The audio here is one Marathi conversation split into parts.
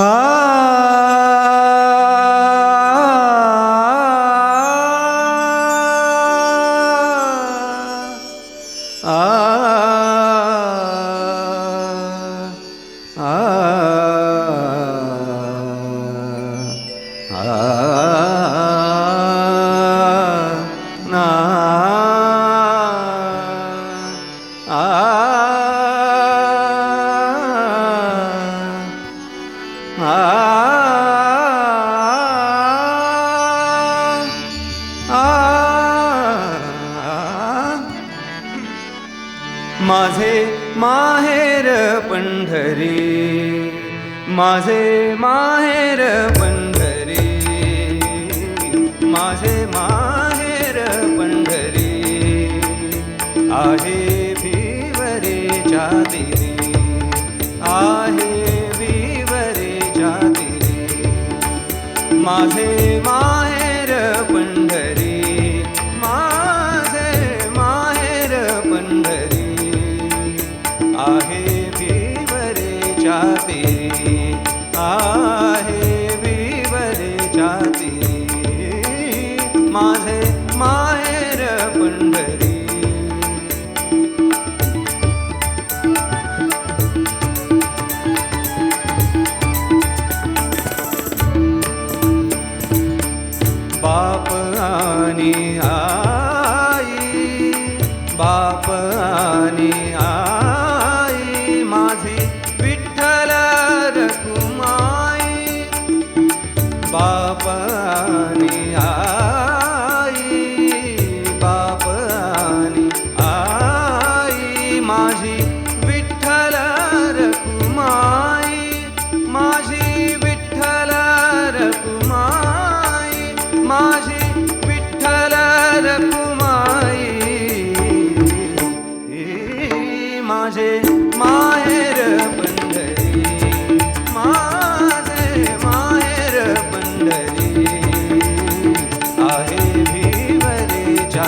Ah. माझे माहेर पंढरी माझे माहेर पंढरी माझे माहेर पंढरी आहे भीवरेच्या दिली आहे माझे माहेर पंढरी माझे माहेर पंढरी. आहे भिवरेच्या तीरी आणि आई माझी विठ्ठल रखुमाई बाप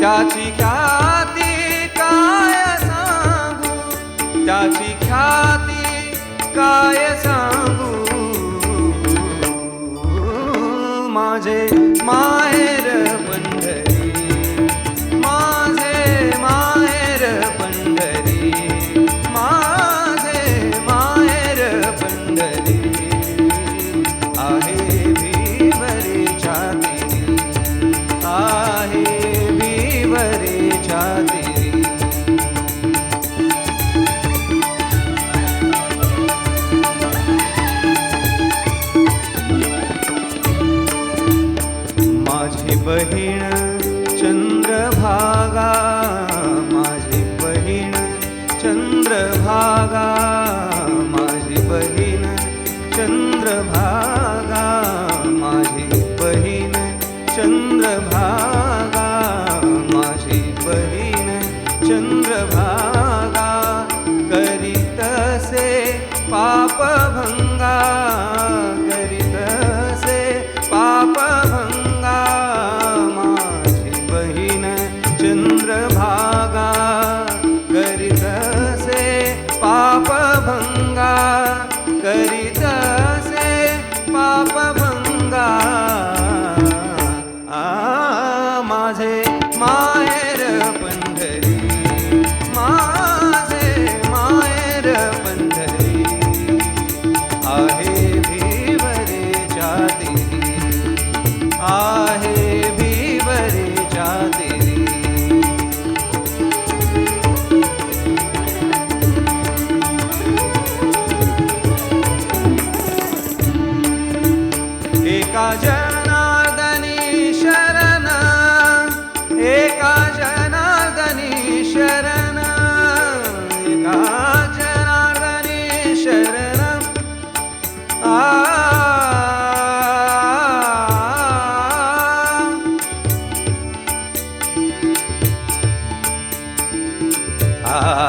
त्याची ख्याती काय सांगू? त्याची ख्याती काय सांगू? माझे माय बहीण चंद्रभागा माझी बहीण चंद्रभागा माझी बहीण चंद्रभागा माझी बहीण चंद्रभागा माझी बहीण चंद्रभागा करीतसे पापभंग ah